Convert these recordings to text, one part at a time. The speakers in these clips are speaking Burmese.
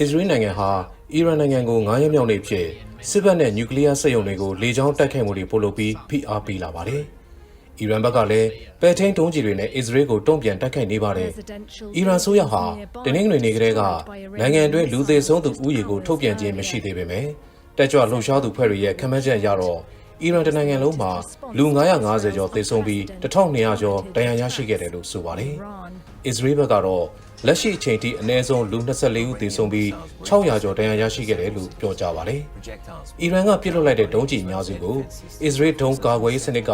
အစ္စရေးနိုင်ငံဟာအီရန်နိုင်ငံကို9ရက်မြောက်နေ့ဖြစ်စစ်ဘက်နဲ့နျူကလ িয়ার စက်ရုံတွေကိုလေကြောင်းတိုက်ခိုက်မှုတွေပို့လုပ်ပြီးဖိအားပေးလာပါတယ်။အီရန်ဘက်ကလည်းပဲထိန်တုံးကြီးတွေနဲ့အစ္စရေးကိုတုံ့ပြန်တိုက်ခိုက်နေပါတယ်။အီရန်ဆိုရဟာတနင်္ဂနွေနေ့ကတည်းကနိုင်ငံအတွင်းလူသေဆုံးသူဦးရေကိုထုတ်ပြန်ခြင်းမရှိသေးပေမဲ့တက်ကြွလှုပ်ရှားသူဖွဲ့တွေရဲ့ခန့်မှန်းချက်အရတော့အီရန်တနိုင်ငံလုံးမှာလူ950ကျော်သေဆုံးပြီး1200ကျော်ဒဏ်ရာရရှိခဲ့တယ်လို့ဆိုပါတယ်။အစ္စရေးဘက်ကတော့ လက်ရှိအချိန်ထိအနည်းဆုံးလူ24ဦးသေဆုံးပြီး600ကျော်ဒဏ်ရာရရှိခဲ့တယ်လို့ပြောကြားပါတယ်။အီရန်ကပြစ်လွှတ်လိုက်တဲ့ဒုံးကျည်အများစုကိုအစ္စရေးဒုံးကာကွယ်ရေးစနစ်က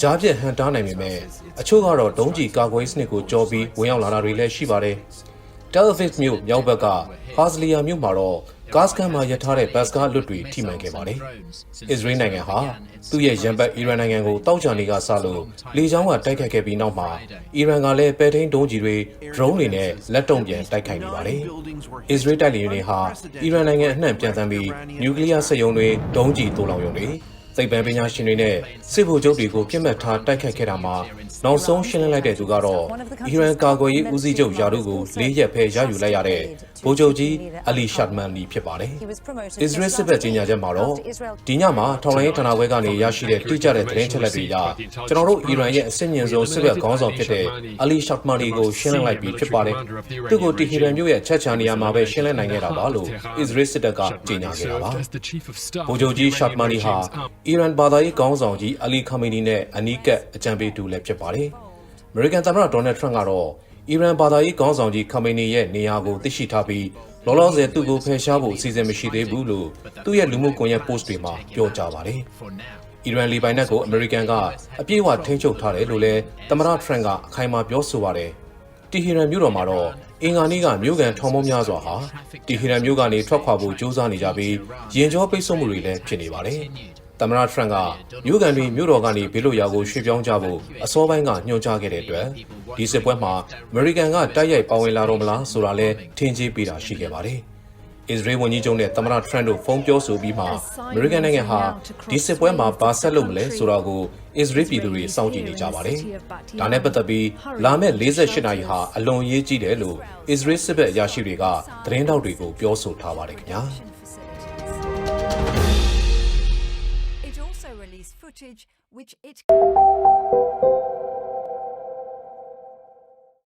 ကြားပြတ်ဟန်တားနိုင်ပေမဲ့အချို့ကတော့ဒုံးကျည်ကာကွယ်ရေးစနစ်ကိုကြော်ပြီးဝင်ရောက်လာတာတွေလည်းရှိပါတယ်။ Tel Aviv မြို့မြောက်ဘက်ကဟာဇလီယာမြို့မှာတော့ ကာစကန်မှာရထားတဲ့ဘတ်စကားလွတ်တွေထိမှန်ခဲ့ပါတယ်။အစ္စရေးနိုင်ငံဟာသူ့ရဲ့ရန်ဘက်အီရန်နိုင်ငံကိုတောက်ချာနေကစလို့လေကြောင်းကတိုက်ခိုက်ခဲ့ပြီးနောက်မှာအီရန်ကလည်းပဲထိန်ဒုံးကြီးတွေ drone တွေနဲ့လက်တုံ့ပြန်တိုက်ခိုက်နေပါတယ်။အစ္စရေးတိုက်လေယာဉ်တွေဟာအီရန်နိုင်ငံအနှံ့ပြန်သန်းပြီးနျူကလ িয়ার စက်ရုံတွေဒုံးကျည်တိုးလောင်ရုံတွေ စိတ်ပန်းပညာရှင်တွေနဲ့စစ်ဗိုလ်ချုပ်တွေကိုပြစ်မှတ်ထားတိုက်ခိုက်ခဲ့တာမှာနောက်ဆုံးရှင်းလင်းလိုက်တဲ့သူကတော့အီရန်ကာကွယ်ရေးဦးစီးချုပ်ယာဒုကိုလေးရက်ဖဲရယူလိုက်ရတဲ့ဗိုလ်ချုပ်ကြီးအလီရှာဒ်မန်လီဖြစ်ပါတယ်။အစ္စရေးစစ်ဘက်ကြီးညာချက်မှာတော့ဒီညမှာထောင်လိုင်းဌာနခွဲကနေရရှိတဲ့တိကျတဲ့သတင်းချက်လက်တွေအရကျွန်တော်တို့အီရန်ရဲ့အစစ်မြင့်ဆုံးစစ်ဘက်ခေါင်းဆောင်ဖြစ်တဲ့အလီရှာဒ်မန်လီကိုရှင်းလင်းလိုက်ပြီးဖြစ်ပါတယ်။သူ့ကိုတီဟီရန်မြို့ရဲ့ချက်ချာနေရာမှာပဲရှင်းလင်းနိုင်ခဲ့တာပါလို့အစ္စရေးစစ်တပ်ကကြေညာခဲ့တာပါ။ဗိုလ်ချုပ်ကြီးရှာတ်မာနီဟာအီရန်ဘာသာရေးခေါင်းဆောင်ကြီးအလီခါမီနီနဲ့အနီးကပ်အကြံပေးတူလည်းဖြစ်ပါတယ်။အမေရိကန်သမ္မတဒေါ်နယ်ထရန့်ကတော့အီရန်ဘာသာရေးခေါင်းဆောင်ကြီးခါမီနီရဲ့နေရာကိုသိရှိထားပြီးလောလောဆယ်သူ့ကိုဖယ်ရှားဖို့အစီအစဉ်မရှိသေးဘူးလို့သူ့ရဲ့လူမှုကွန်ရက် post တွေမှာပြောကြားပါတယ်။အီရန်လီပိုင်နက်ကိုအမေရိကန်ကအပြည့်အဝထိန်းချုပ်ထားတယ်လို့လည်းသမ္မတထရန့်ကအခိုင်အမာပြောဆိုပါတယ်။တီဟီရန်မြို့တော်မှာတော့အင်္ဂါနေ့ကမြို့ကန်ထောင်ပေါင်းများစွာဟာတီဟီရန်မြို့ကနေထွက်ခွာဖို့ကြိုးစားနေကြပြီးရင်ကျောပိတ်ဆို့မှုတွေလည်းဖြစ်နေပါတယ်။ သမ္မတထရန့်ကမြို့ကန်တွေမြို့တော်ကနေဘေးလွတ်ရာကိုရွှေ့ပြောင်းကြဖို့အစောပိုင်းကညွှန်ကြားခဲ့တဲ့အတွက်ဒီစစ်ပွဲမှာအမေရိကန်ကတိုက်ရိုက်ပါဝင်လာတော့မလားဆိုတာလည်းထင်ကြီးပေးတာရှိခဲ့ပါတယ်။အစ္စရေးဝန်ကြီးချုပ်နဲ့သမ္မတထရန့်တို့ဖုန်းပြောဆိုပြီးမှအမေရိကန်နိုင်ငံဟာဒီစစ်ပွဲမှာဘာဆက်လုပ်မလဲဆိုတာကိုအစ္စရေးပြည်သူတွေစောင့်ကြည့်နေကြပါတယ်။ဒါနဲ့ပတ်သက်ပြီးလာမယ့်48နာရီဟာအလွန်ရေးကြီးတယ်လို့အစ္စရေးစစ်ဘက်အရာရှိတွေကသတင်းတောက်တွေကိုပြောဆိုထားပါတယ်ခင်ဗျာ။ police footage, which it.